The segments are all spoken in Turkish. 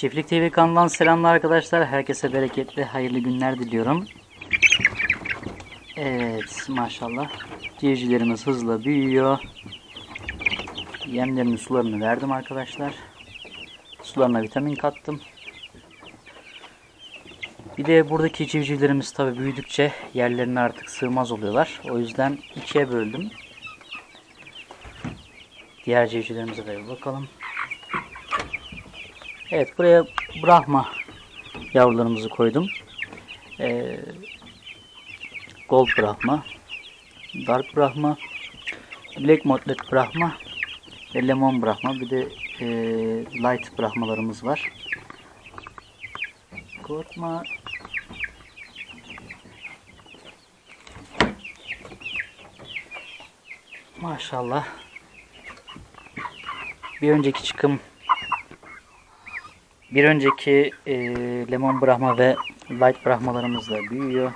Çiftlik TV kanalından selamlar arkadaşlar. Herkese bereketli, hayırlı günler diliyorum. Evet, maşallah. Civcivlerimiz hızla büyüyor. Yemlerini, sularını verdim arkadaşlar. Sularına vitamin kattım. Bir de buradaki civcivlerimiz tabi büyüdükçe yerlerine artık sığmaz oluyorlar. O yüzden ikiye böldüm. Diğer civcivlerimize de bakalım. Evet buraya Brahma yavrularımızı koydum. Ee, Gold Brahma, Dark Brahma, Black Motlett Brahma ve Lemon Brahma. Bir de e, Light Brahmalarımız var. Korkma. Maşallah. Bir önceki çıkım bir önceki e, lemon brahma ve light brahmalarımız da büyüyor.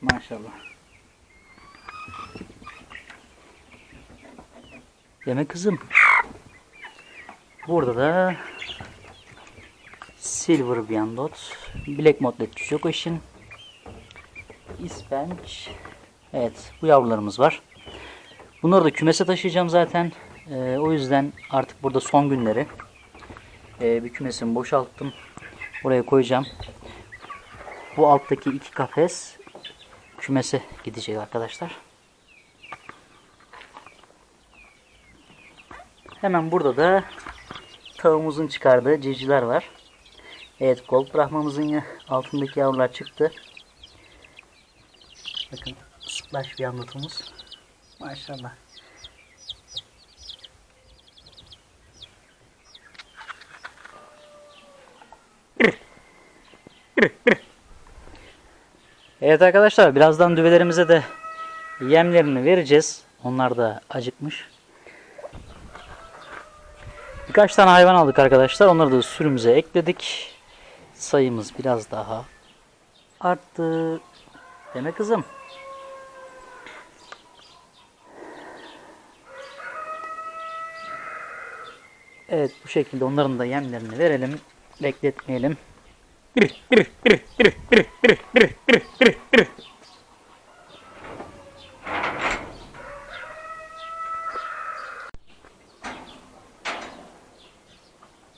Maşallah. Deme kızım. Burada da Silver Biandot, Black Motlett Chocoşin, İspenç. Evet bu yavrularımız var. Bunları da kümese taşıyacağım zaten. Ee, o yüzden artık burada son günleri ee, bir kümesimi boşalttım. Buraya koyacağım. Bu alttaki iki kafes kümese gidecek arkadaşlar. Hemen burada da tavuğumuzun çıkardığı civcivler var. Evet gold brahmamızın ya- altındaki yavrular çıktı. Bakın splash bir anlatımız. Maşallah. Evet arkadaşlar birazdan düvelerimize de yemlerini vereceğiz. Onlar da acıkmış. Birkaç tane hayvan aldık arkadaşlar. Onları da sürümüze ekledik. Sayımız biraz daha arttı. Deme kızım. Evet bu şekilde onların da yemlerini verelim. Bekletmeyelim.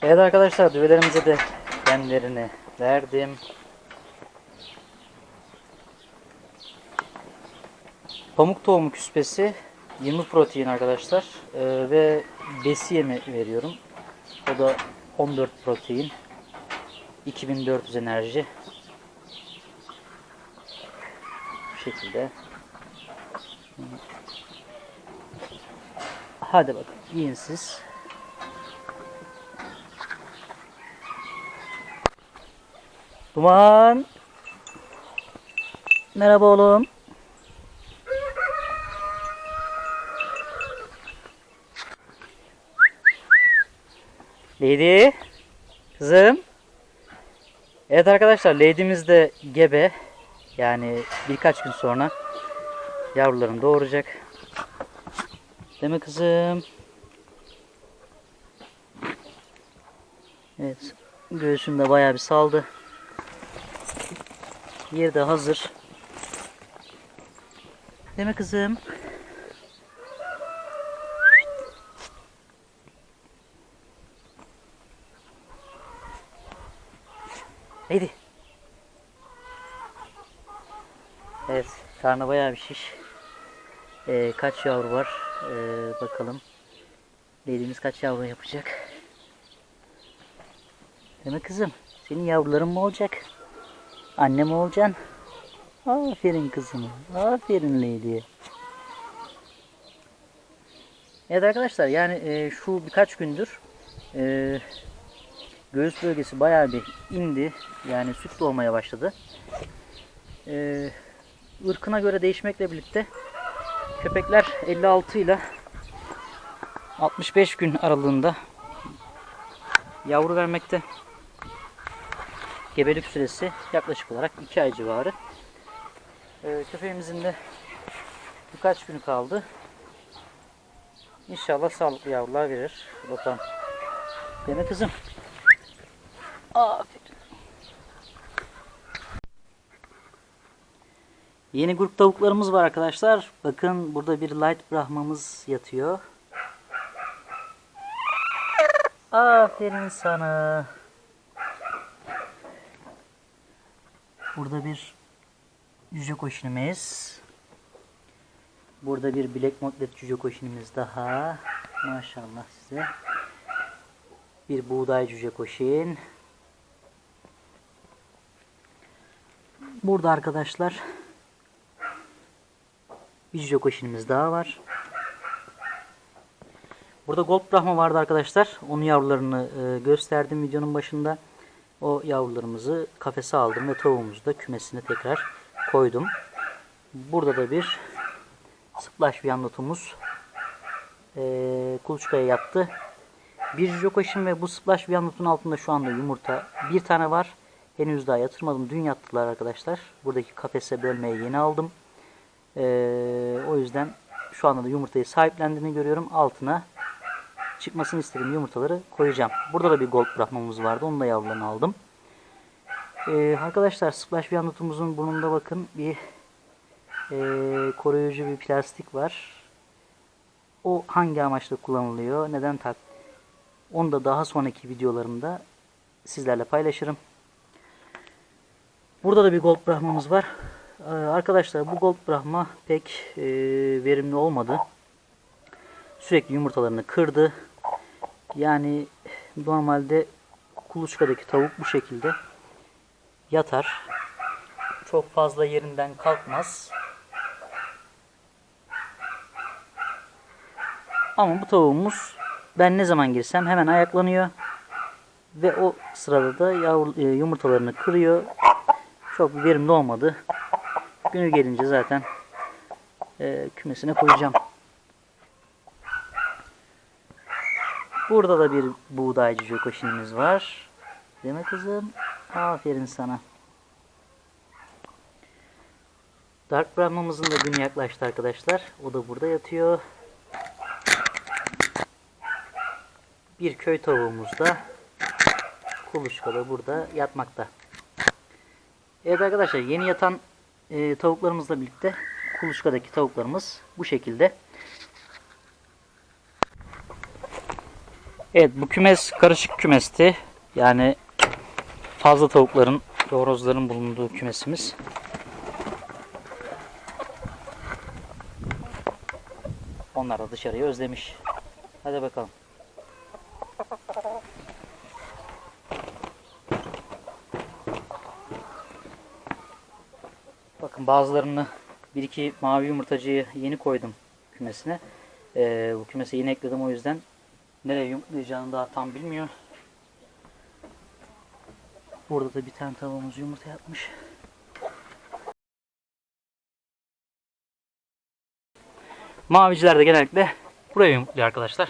Evet arkadaşlar düvelerimize de yemlerini verdim. Pamuk tohumu küspesi 20 protein arkadaşlar Ee, ve besi yemi veriyorum. O da 14 protein 2400 enerji. Bu şekilde. Hadi bakın yiyin siz. Duman! Merhaba oğlum Lady kızım Evet arkadaşlar Lady'miz de gebe yani birkaç gün sonra yavrularını doğuracak. Değil mi kızım? Evet göğsünde bayağı bir saldı. Yeri de hazır. Değil mi kızım? Neydi? Evet, karnı bayağı bir şiş. Ee, kaç yavru var? Ee, bakalım. Dediğimiz kaç yavru yapacak? Değil mi kızım? Senin yavruların mı olacak? Anne mi olacaksın? Aferin kızım. Aferin Leydi'ye. Evet arkadaşlar yani e, şu birkaç gündür e, göğüs bölgesi bayağı bir indi. Yani süt doğmaya başladı. Ee, ırkına göre değişmekle birlikte köpekler 56 ile 65 gün aralığında yavru vermekte. Gebelik süresi yaklaşık olarak 2 ay civarı. Ee, köpeğimizin de birkaç günü kaldı. İnşallah sağlıklı yavrular verir. Bakalım. Mi kızım? Aferin. Yeni grup tavuklarımız var arkadaşlar. Bakın burada bir light brahmamız yatıyor. Aferin sana. Burada bir cüce koşunumuz. Burada bir bilek modlet cüce koşunumuz daha. Maşallah size. Bir buğday cüce koşun. Burada arkadaşlar bir koşunumuz daha var. Burada Gold Brahma vardı arkadaşlar. Onun yavrularını e, gösterdim videonun başında. O yavrularımızı kafese aldım ve tavuğumuzu da kümesine tekrar koydum. Burada da bir Splash Viandotumuz e, kuluçkaya yattı. Bir Jokoşin ve bu Splash Viandotun altında şu anda yumurta bir tane var. Henüz daha yatırmadım. Dün yattılar arkadaşlar. Buradaki kafese bölmeye yeni aldım. E, o yüzden şu anda da yumurtayı sahiplendiğini görüyorum. Altına çıkmasını istediğim yumurtaları koyacağım. Burada da bir gold bırakmamız vardı. Onun da yavrularını aldım. Ee, arkadaşlar Splash Viandotumuzun burnunda bakın bir e, koruyucu bir plastik var. O hangi amaçla kullanılıyor? Neden tak? Onu da daha sonraki videolarımda sizlerle paylaşırım. Burada da bir gold brahmamız var. Ee, arkadaşlar bu gold brahma pek e, verimli olmadı. Sürekli yumurtalarını kırdı. Yani normalde kuluçkadaki tavuk bu şekilde yatar. Çok fazla yerinden kalkmaz. Ama bu tavuğumuz ben ne zaman girsem hemen ayaklanıyor. Ve o sırada da yavru, e, yumurtalarını kırıyor. Çok verimli olmadı. Günü gelince zaten e, kümesine koyacağım. Burada da bir buğdaycı jokoşinimiz var. Değil kızım? Aferin sana. Dark Brahma'mızın da günü yaklaştı arkadaşlar. O da burada yatıyor. Bir köy tavuğumuz da kuluçkada burada yatmakta. Evet arkadaşlar yeni yatan e, tavuklarımızla birlikte kuluçkadaki tavuklarımız bu şekilde. Evet bu kümes karışık kümesti. Yani fazla tavukların ve bulunduğu kümesimiz. Onlar da dışarıyı özlemiş. Hadi bakalım. Bakın bazılarını bir iki mavi yumurtacıyı yeni koydum kümesine. Ee, bu kümese yeni ekledim o yüzden nereye yumurtlayacağını daha tam bilmiyor. Burada da bir tane tavuğumuz yumurta yapmış. Maviciler de genellikle buraya yumurtluyor arkadaşlar.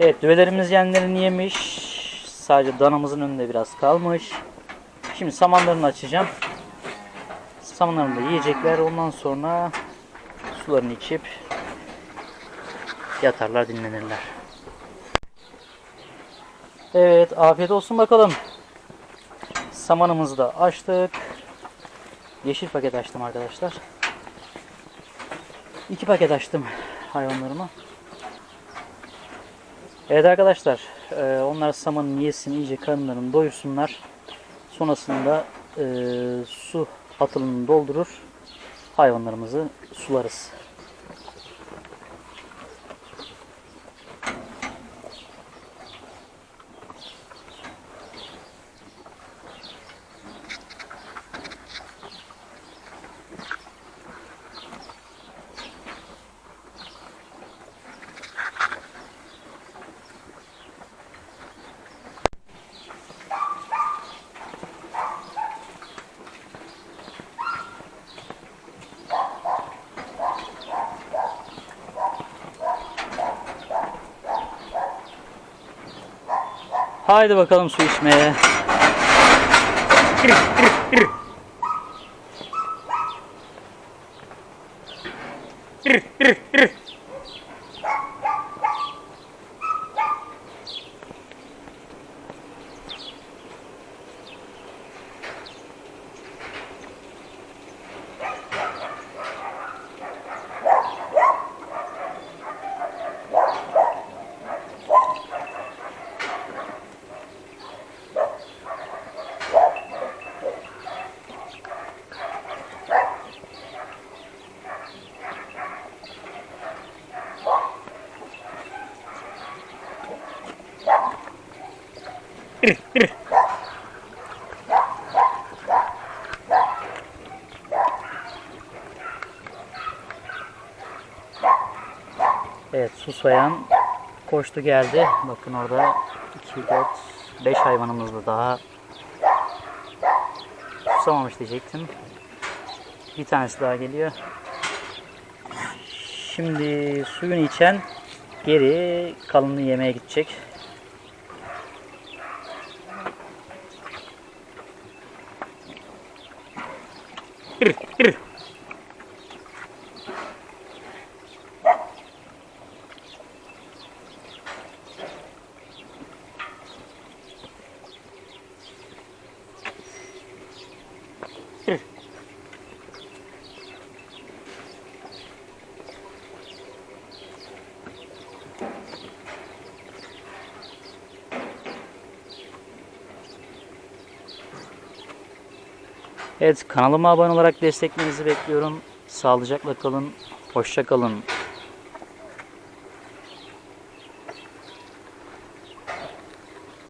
Evet düvelerimiz yenlerini yemiş. Sadece danamızın önünde biraz kalmış. Şimdi samanlarını açacağım. Samanlarını da yiyecekler. Ondan sonra sularını içip yatarlar dinlenirler. Evet afiyet olsun bakalım. Samanımızı da açtık. Yeşil paket açtım arkadaşlar. İki paket açtım hayvanlarıma. Evet arkadaşlar e, onlar samanın yesin iyice karınlarını doyursunlar. Sonrasında e, su atılımını doldurur. Hayvanlarımızı sularız. Haydi bakalım su içmeye. Evet susayan koştu geldi. Bakın orada 2, 4, 5 hayvanımız da daha susamamış diyecektim. Bir tanesi daha geliyor. Şimdi suyunu içen geri kalını yemeye gidecek. Evet kanalıma abone olarak desteklerinizi bekliyorum. Sağlıcakla kalın. Hoşça kalın.